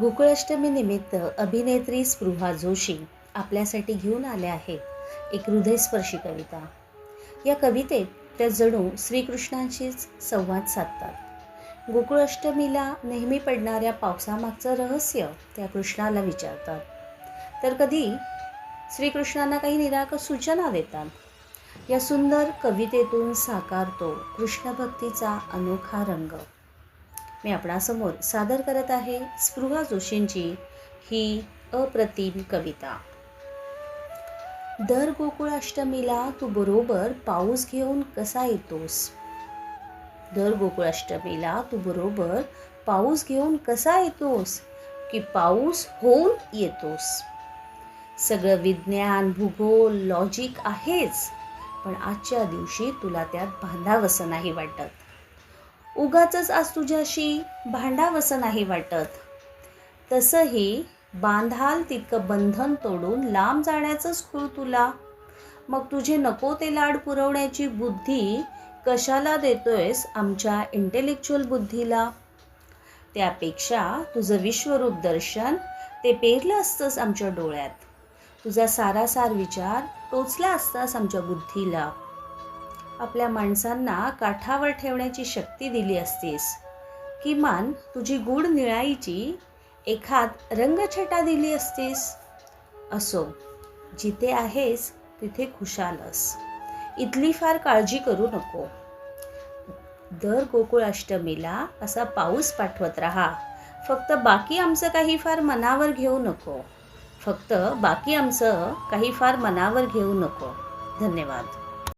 गोकुळाष्टमी निमित्त अभिनेत्री स्पृहा जोशी आपल्यासाठी घेऊन आल्या आहेत एक हृदयस्पर्शी कविता. या कवितेत त्या जणू श्रीकृष्णांशीच संवाद साधतात. गोकुळाष्टमीला नेहमी पडणाऱ्या पावसामागचं रहस्य त्या कृष्णाला विचारतात. तर कधी? श्रीकृष्णांना काही निराकर सूचना देतात. या सुंदर कवितेतून साकारतो कृष्णभक्तीचा अनोखा रंग. मी आपणासमोर सादर करत आहे स्पृहा जोशींची ही अप्रतिम कविता. दर गोकुळाष्टमीला तू बरोबर पाऊस घेऊन कसा येतोस? दर गोकुळाष्टमीला तू बरोबर पाऊस घेऊन कसा येतोस? की पाऊस होऊन येतोस? सगळं विज्ञान भूगोल लॉजिक आहेच पण आजच्या दिवशी तुला त्यात बांधावंसं नाही वाटत. उगाच आज तुझ्याशी भांडावंसं नाही वाटत. तसंही बांधाल तितकं बंधन तोडून लांब जाण्याचंच खूळ तुला. मग तुझे नको ते लाड पुरवण्याची बुद्धी कशाला देतोयस आमच्या इंटेलेक्च्युअल बुद्धीला? त्यापेक्षा तुझं विश्वरूप दर्शन ते पेरलं असतंस आमच्या डोळ्यात. तुझा सारासार विचार टोचला असतास आमच्या बुद्धीला. आपल्या माणसांना काठावर ठेवण्याची शक्ती दिली असतीस. किमान तुझी गूढ निळाईची एखाद रंगछटा दिली असतीस. असो जिथे आहेस तिथे खुशाल अस. इथली फार काळजी करू नको. दर गोकुळ अष्टमीला असा पाऊस पाठवत राहा. फक्त बाकी आमचं काही फार मनावर घेऊ नको. फक्त बाकी आमचं काही फार मनावर घेऊ नको. धन्यवाद.